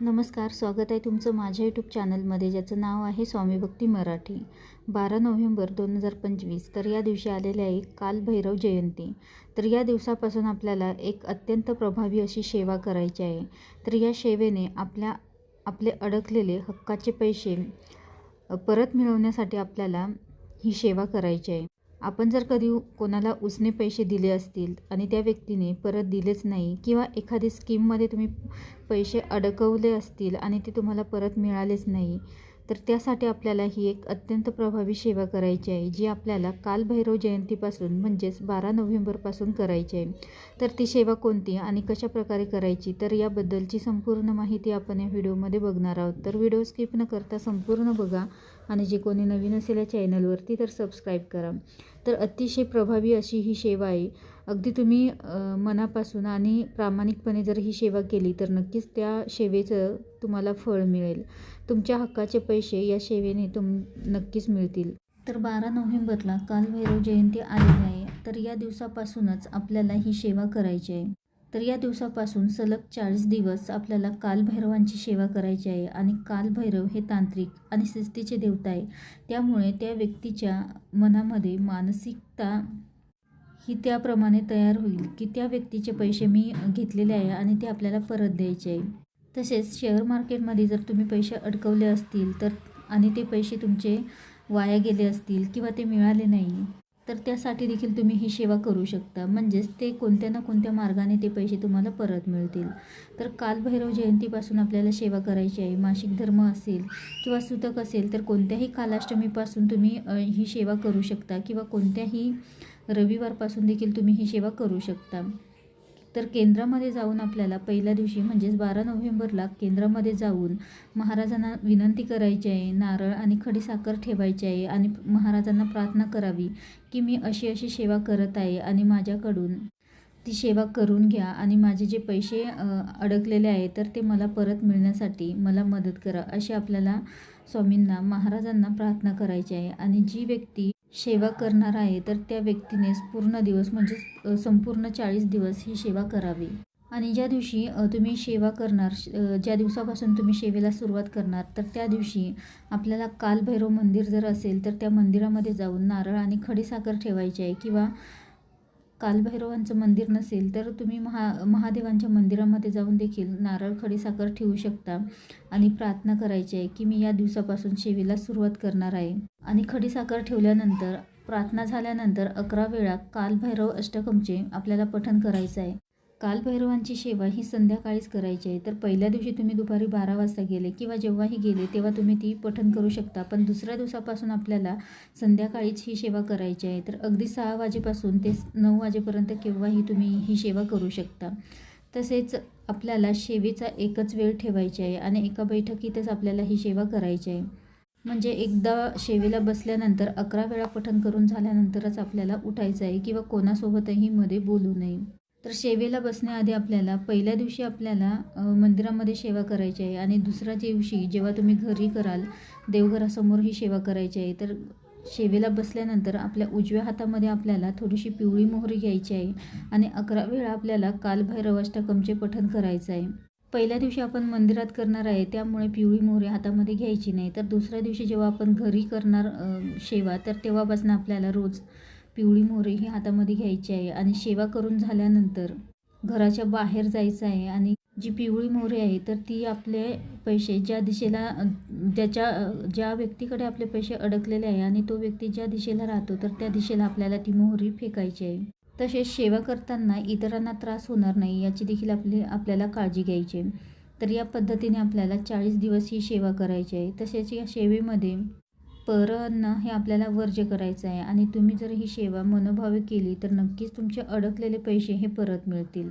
नमस्कार स्वागत आहे तुमचं माझ्या यूट्यूब चॅनलमध्ये ज्याचं नाव आहे स्वामी भक्ती मराठी. बारा नोव्हेंबर दोन हजार पंचवीस तर या दिवशी आलेले आहे कालभैरव जयंती. तर या दिवसापासून आपल्याला एक अत्यंत प्रभावी अशी सेवा करायची आहे. तर या सेवेने आपल्या आपले अडकलेले हक्काचे पैसे परत मिळवण्यासाठी आपल्याला ही सेवा करायची आहे. आपण जर कधी कोणाला उसने पैसे दिले असतील आणि त्या व्यक्तीने परत दिलेच नाही किंवा एखादी स्कीममध्ये तुम्ही पैसे अडकवले असतील आणि ते तुम्हाला परत मिळालेच नाही तर त्यासाठी आपल्याला ही एक अत्यंत प्रभावी सेवा करायची आहे जी आपल्याला कालभैरव जयंतीपासून म्हणजेच बारा नोव्हेंबरपासून करायची आहे. तर ती सेवा कोणती आणि कशा प्रकारे करायची तर याबद्दलची संपूर्ण माहिती आपण या व्हिडिओमध्ये बघणार आहोत. तर व्हिडिओ स्किप न करता संपूर्ण बघा आणि जे कोणी नवीन असेल या चॅनलवरती तर सबस्क्राईब करा. तर अतिशय प्रभावी अशी ही सेवा आहे. अगदी तुम्ही मनापासून आणि प्रामाणिकपणे जर ही सेवा केली तर नक्कीच त्या सेवेचं तुम्हाला फळ मिळेल. तुमच्या हक्काचे पैसे या सेवेने तुम नक्कीच मिळतील. तर बारा नोव्हेंबरला कालभैरव जयंती आलेली आहे तर या दिवसापासूनच आपल्याला ही सेवा करायची आहे. तर या दिवसापासून सलग चाळीस दिवस आपल्याला कालभैरवांची सेवा करायची आहे आणि कालभैरव हे तांत्रिक आणि शिस्तीचे देवता आहे. त्यामुळे त्या व्यक्तीच्या मनामध्ये मानसिकता ही त्याप्रमाणे तयार होईल की त्या व्यक्तीचे पैसे मी घेतलेले आहे आणि ते आपल्याला परत द्यायचे आहे. तसेच शेअर मार्केटमध्ये जर तुम्ही पैसे अडकवले असतील तर आणि ते पैसे तुमचे वाया गेले असतील किंवा ते मिळाले नाही तर त्यासाठी देखील तुम्ही ही सेवा करू शकता. म्हणजेच ते कोणत्या ना कोणत्या मार्गाने ते पैसे तुम्हाला परत मिळतील. तर कालभैरव जयंतीपासून आपल्याला सेवा करायची आहे. मासिक धर्म असेल किंवा सुतक असेल तर कोणत्याही कालाष्टमीपासून तुम्ही ही सेवा करू शकता किंवा कोणत्याही रविवारपासून देखील तुम्ही ही सेवा करू शकता. तर केंद्रामध्ये जाऊन आपल्याला पहिल्या दिवशी म्हणजेच बारा नोव्हेंबरला केंद्रामध्ये जाऊन महाराजांना विनंती करायची आहे नारळ आणि खडी साखर ठेवायची आहे आणि महाराजांना प्रार्थना करावी की मी अशी अशी सेवा करत आहे आणि माझ्याकडून ती सेवा करून घ्या आणि माझे जे पैसे अडकलेले आहे तर ते मला परत मिळण्यासाठी मला मदत करा अशी आपल्याला स्वामींना महाराजांना प्रार्थना करायची आहे. आणि जी व्यक्ती सेवा करणार आहे तर त्या व्यक्तीने पूर्ण दिवस म्हणजे संपूर्ण चाळीस दिवस ही सेवा करावी. आणि ज्या दिवशी तुम्ही सेवा करणार श- ज्या दिवसापासून तुम्ही सेवेला सुरुवात करणार तर त्या दिवशी आपल्याला कालभैरव मंदिर जर असेल तर त्या मंदिरामध्ये जाऊन नारळ आणि खडीसाखर ठेवायची आहे किंवा कालभैरवांचं मंदिर नसेल तर तुम्ही महा महादेवांच्या मंदिरामध्ये जाऊन देखील नारळ खडीसाखर ठेवू शकता आणि प्रार्थना करायची आहे की मी या दिवसापासून सेवेला सुरुवात करणार आहे. आणि खडीसाखर ठेवल्यानंतर प्रार्थना झाल्यानंतर अकरा वेळा कालभैरव अष्टकमचे आपल्याला पठण करायचं आहे. कालभैरवांची सेवा ही संध्याकाळीच करायची आहे. तर पहिल्या दिवशी तुम्ही दुपारी बारा वाजता गेले किंवा जेव्हाही गेले तेव्हा तुम्ही ती पठण करू शकता. पण दुसऱ्या दिवसापासून आपल्याला संध्याकाळीच ही सेवा करायची आहे. तर अगदी सहा वाजेपासून ते नऊ वाजेपर्यंत केव्हाही तुम्ही ही सेवा करू शकता. तसेच आपल्याला सेवेचा एकच वेळ ठेवायची आहे आणि एका बैठकीतच आपल्याला ही सेवा करायची आहे. म्हणजे एकदा सेवेला बसल्यानंतर अकरा वेळा पठण करून झाल्यानंतरच आपल्याला उठायचं आहे किंवा कोणासोबतही मध्ये बोलू नये. तर सेवेला बसण्याआधी आपल्याला पहिल्या दिवशी आपल्याला मंदिरामध्ये सेवा करायची आहे आणि दुसऱ्या दिवशी जेव्हा तुम्ही घरी कराल देवघरासमोर ही सेवा करायची आहे. तर सेवेला बसल्यानंतर आपल्या उजव्या हातामध्ये आपल्याला थोडीशी पिवळी मोहरी घ्यायची आहे आणि अकरा वेळा आपल्याला कालभैरवाष्टकमचे पठण करायचं आहे. पहिल्या दिवशी आपण मंदिरात करणार आहे त्यामुळे पिवळी मोहरी हातामध्ये घ्यायची नाही. तर दुसऱ्या दिवशी जेव्हा आपण घरी करणार सेवा तर तेव्हापासून आपल्याला रोज पिवळी मोहरी ही हातामध्ये घ्यायची आहे आणि सेवा करून झाल्यानंतर घराच्या बाहेर जायचं आहे आणि जी पिवळी मोहरी आहे तर ती आपले पैसे ज्या दिशेला ज्याच्या ज्या व्यक्तीकडे आपले पैसे अडकलेले आहे आणि तो व्यक्ती ज्या दिशेला राहतो तर त्या दिशेला आपल्याला ती मोहरी फेकायची आहे. तसेच सेवा करताना इतरांना त्रास होणार नाही याची देखील आपली आपल्याला काळजी घ्यायची आहे. तर या पद्धतीने आपल्याला चाळीस दिवस ही सेवा करायची आहे. तसेच या सेवेमध्ये परअन्न हे आपल्याला वर्ज्य करायचं आहे. आणि तुम्ही जर ही सेवा मनोभावे केली तर नक्कीच तुमचे अडकलेले पैसे हे परत मिळतील.